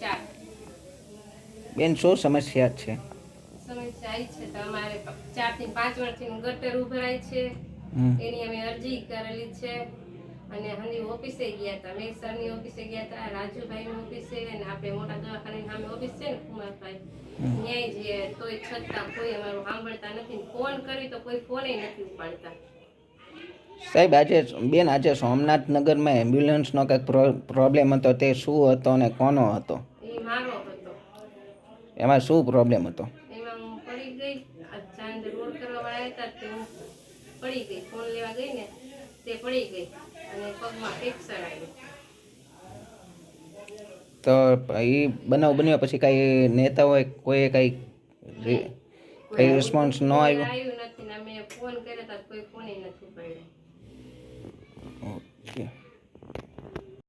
ચાર. બેન શું સમસ્યા છે? સમસ્યા આવી છે તો ચારથી પાંચ વર્ષથી ગટર ઉભરાય છે. એની અમે અરજી કરેલી છે. અને હંદી ઓફિસે ગયા હતા મેસરની ઓફિસે ગયા હતા રાજુભાઈની ઓફિસે અને આપણે મોટા દવાખાનાની સામે ઓફિસ છે ને કુમારભાઈ. ન્યાય જઈએ તોય છતાં કોઈ અમારું સાંભળતા નથી ફોન કર્યો તો કોઈ ફોને નથી ઉપાડતા. સાહેબ આજે બેન આજે સોમનાથ નગરમાં એમ્બ્યુલન્સનો કંઈક પ્રોબ્લેમ હતો તે શું હતો અને કોનો હતો? એમાં શું પ્રોબ્લેમ હતો? પડી ગઈ તે હું પડી ગઈ ફોન લેવા ગઈ ને તે પડી ગઈ અને પગમાં ફ્રેક્ચર આવ્યું. તો એ બનાવ બન્યો પછી કાંઈ નેતા હોય કોઈએ કાંઈ કઈ કંઈ રિસ્પોન્સ ન આવ્યો? આવ્યું નથી ને અમે ફોન કર્યા હતા કોઈ ફોન નથી પડ્યો あ